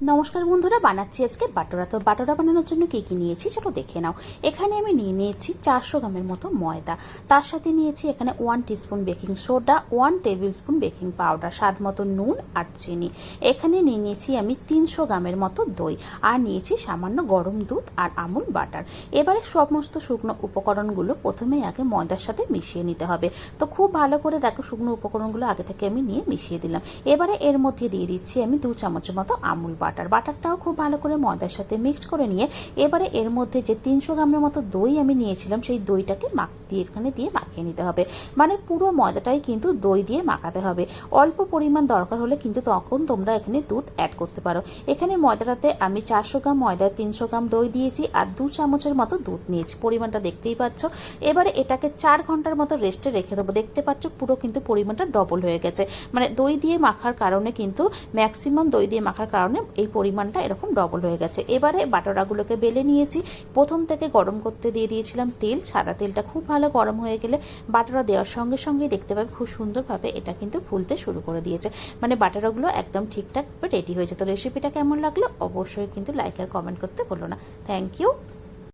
নমস্কার বন্ধুরা, বানাচ্ছি আজকে বাটোরা। তো বাটোরা বানানোর জন্য কী কী নিয়েছি চলো দেখে নাও। এখানে আমি নিয়ে নিয়েছি চারশো গ্রামের মতো ময়দা। তার সাথে নিয়েছি এখানে one teaspoon baking soda one tablespoon baking powder স্বাদ মতো নুন আর চিনি। এখানে নিয়ে নিয়েছি আমি তিনশো গ্রামের মতো দই আর নিয়েছি সামান্য গরম দুধ আর আমুল বাটার। এবারে সমস্ত শুকনো উপকরণগুলো প্রথমেই আগে ময়দার সাথে মিশিয়ে নিতে হবে। তো খুব ভালো করে দেখো শুকনো উপকরণগুলো আগে থেকে আমি নিয়ে মিশিয়ে দিলাম। এবারে এর মধ্যে দিয়ে দিচ্ছি আমি দু চামচের মতো আমুল বাটার। বাটারটাও খুব ভালো করে ময়দার সাথে মিক্সড করে নিয়ে এবারে এর মধ্যে যে তিনশো গ্রামের মতো দই আমি নিয়েছিলাম, সেই দইটাকে মাখ দিয়ে এখানে দিয়ে মাখিয়ে নিতে হবে। মানে পুরো ময়দাটাই কিন্তু দই দিয়ে মাখাতে হবে। অল্প পরিমাণ দরকার হলে কিন্তু তখন তোমরা এখানে দুধ অ্যাড করতে পারো। এখানে ময়দাটাতে আমি চারশো গ্রাম ময়দায় তিনশো গ্রাম দই দিয়েছি আর দু চামচের মতো দুধ নিয়েছি। পরিমাণটা দেখতেই পাচ্ছ। এবারে এটাকে চার ঘণ্টার মতো রেস্টে রেখে দেবো। দেখতে পাচ্ছ পুরো কিন্তু পরিমাণটা ডবল হয়ে গেছে। মানে দই দিয়ে মাখার কারণে কিন্তু ম্যাক্সিমাম দই দিয়ে মাখার কারণে এই পরিমাণটা এরকম ডবল হয়ে গেছে। এবারে বাটোরাগুলোকে বেলে নিয়েছি। প্রথম থেকে গরম করতে দিয়ে দিয়েছিলাম তেল। সাদা তেলটা খুব ভালো গরম হয়ে গেলে বাটরা দেওয়ার সঙ্গে সঙ্গেই দেখতে পাবে খুব সুন্দরভাবে এটা কিন্তু ফুলতে শুরু করে দিয়েছে। মানে বাটারাগুলো একদম ঠিকঠাক রেডি হয়েছে। তো রেসিপিটা কেমন লাগল? অবশ্যই কিন্তু লাইক আর কমেন্ট করতে বলো না। Thank you